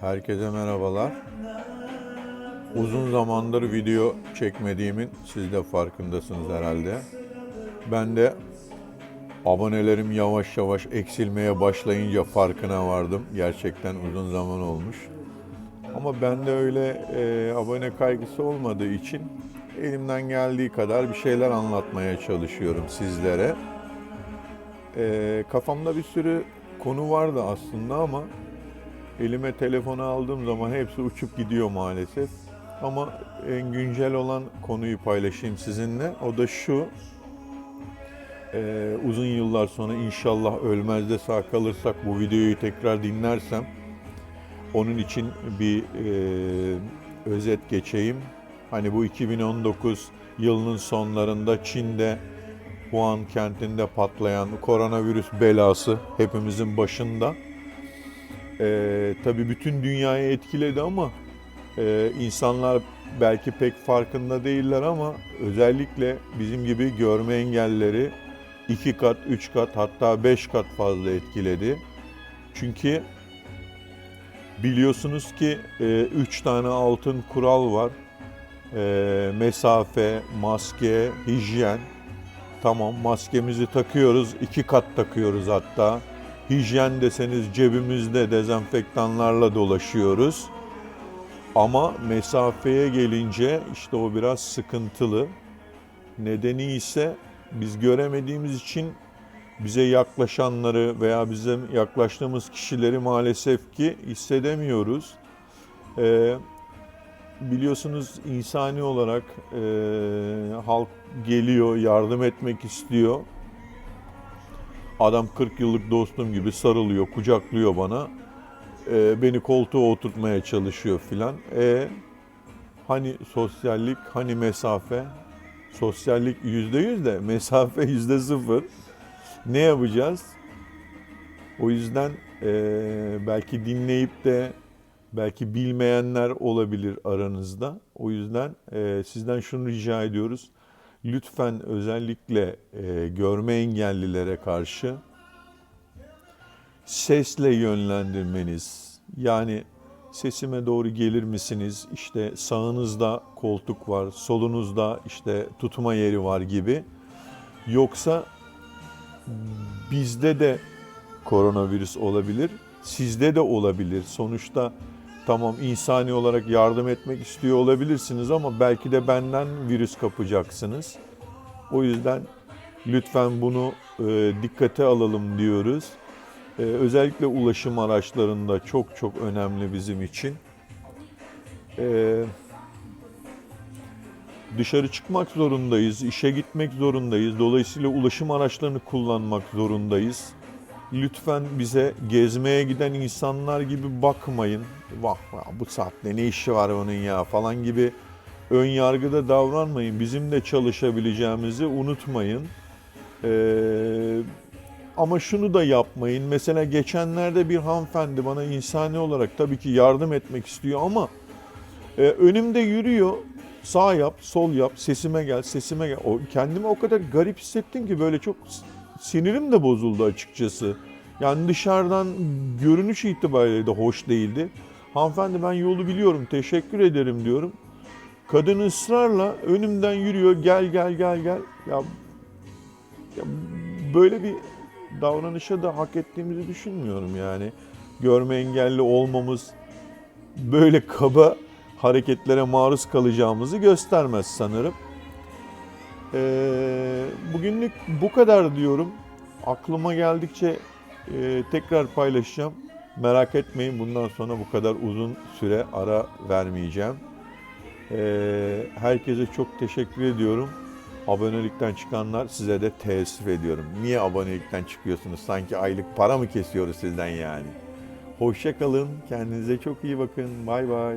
Herkese merhabalar. Uzun zamandır video çekmediğimin siz de farkındasınız herhalde. Ben de abonelerim yavaş yavaş eksilmeye başlayınca farkına vardım. Gerçekten uzun zaman olmuş. Ama bende öyle e, abone kaygısı olmadığı için elimden geldiği kadar bir şeyler anlatmaya çalışıyorum sizlere. E, kafamda bir sürü konu vardı aslında ama elime telefonu aldığım zaman hepsi uçup gidiyor maalesef. Ama en güncel olan konuyu paylaşayım sizinle. O da şu. Ee, uzun yıllar sonra inşallah ölmez de sağ kalırsak bu videoyu tekrar dinlersem onun için bir e, özet geçeyim. Hani bu 2019 yılının sonlarında Çin'de Wuhan kentinde patlayan koronavirüs belası hepimizin başında. Ee, tabii bütün dünyayı etkiledi ama e, insanlar belki pek farkında değiller ama özellikle bizim gibi görme engelleri iki kat, üç kat hatta beş kat fazla etkiledi. Çünkü biliyorsunuz ki e, üç tane altın kural var. E, mesafe, maske, hijyen. Tamam maskemizi takıyoruz, iki kat takıyoruz hatta. Hijyen deseniz cebimizde dezenfektanlarla dolaşıyoruz. Ama mesafeye gelince işte o biraz sıkıntılı. Nedeni ise biz göremediğimiz için bize yaklaşanları veya bize yaklaştığımız kişileri maalesef ki hissedemiyoruz. Ee, biliyorsunuz insani olarak e, halk geliyor, yardım etmek istiyor. Adam 40 yıllık dostum gibi sarılıyor, kucaklıyor bana. Ee, beni koltuğa oturtmaya çalışıyor filan. E hani sosyallik, hani mesafe? Sosyallik yüzde yüz de mesafe yüzde sıfır. Ne yapacağız? O yüzden e, belki dinleyip de belki bilmeyenler olabilir aranızda. O yüzden e, sizden şunu rica ediyoruz. Lütfen özellikle e, görme engellilere karşı sesle yönlendirmeniz. Yani sesime doğru gelir misiniz? İşte sağınızda koltuk var, solunuzda işte tutma yeri var gibi. Yoksa bizde de koronavirüs olabilir, sizde de olabilir. Sonuçta tamam insani olarak yardım etmek istiyor olabilirsiniz ama belki de benden virüs kapacaksınız. O yüzden lütfen bunu e, dikkate alalım diyoruz. E, özellikle ulaşım araçlarında çok çok önemli bizim için. E, dışarı çıkmak zorundayız, işe gitmek zorundayız. Dolayısıyla ulaşım araçlarını kullanmak zorundayız. Lütfen bize gezmeye giden insanlar gibi bakmayın. Vah bu saatte ne işi var onun ya falan gibi ön yargıda davranmayın. Bizim de çalışabileceğimizi unutmayın. Ee, ama şunu da yapmayın. Mesela geçenlerde bir hanımefendi bana insani olarak tabii ki yardım etmek istiyor ama e, önümde yürüyor. Sağ yap, sol yap, sesime gel, sesime gel. O, kendimi o kadar garip hissettim ki böyle çok sinirim de bozuldu açıkçası. Yani dışarıdan görünüş itibariyle de hoş değildi. Hanımefendi ben yolu biliyorum, teşekkür ederim diyorum. Kadın ısrarla önümden yürüyor, gel gel gel gel. Ya, ya böyle bir davranışa da hak ettiğimizi düşünmüyorum yani. Görme engelli olmamız böyle kaba hareketlere maruz kalacağımızı göstermez sanırım. Ee, bugünlük bu kadar diyorum. Aklıma geldikçe e, tekrar paylaşacağım. Merak etmeyin bundan sonra bu kadar uzun süre ara vermeyeceğim. Ee, herkese çok teşekkür ediyorum. Abonelikten çıkanlar size de teessüf ediyorum. Niye abonelikten çıkıyorsunuz? Sanki aylık para mı kesiyoruz sizden yani? Hoşça kalın. Kendinize çok iyi bakın. Bay bay.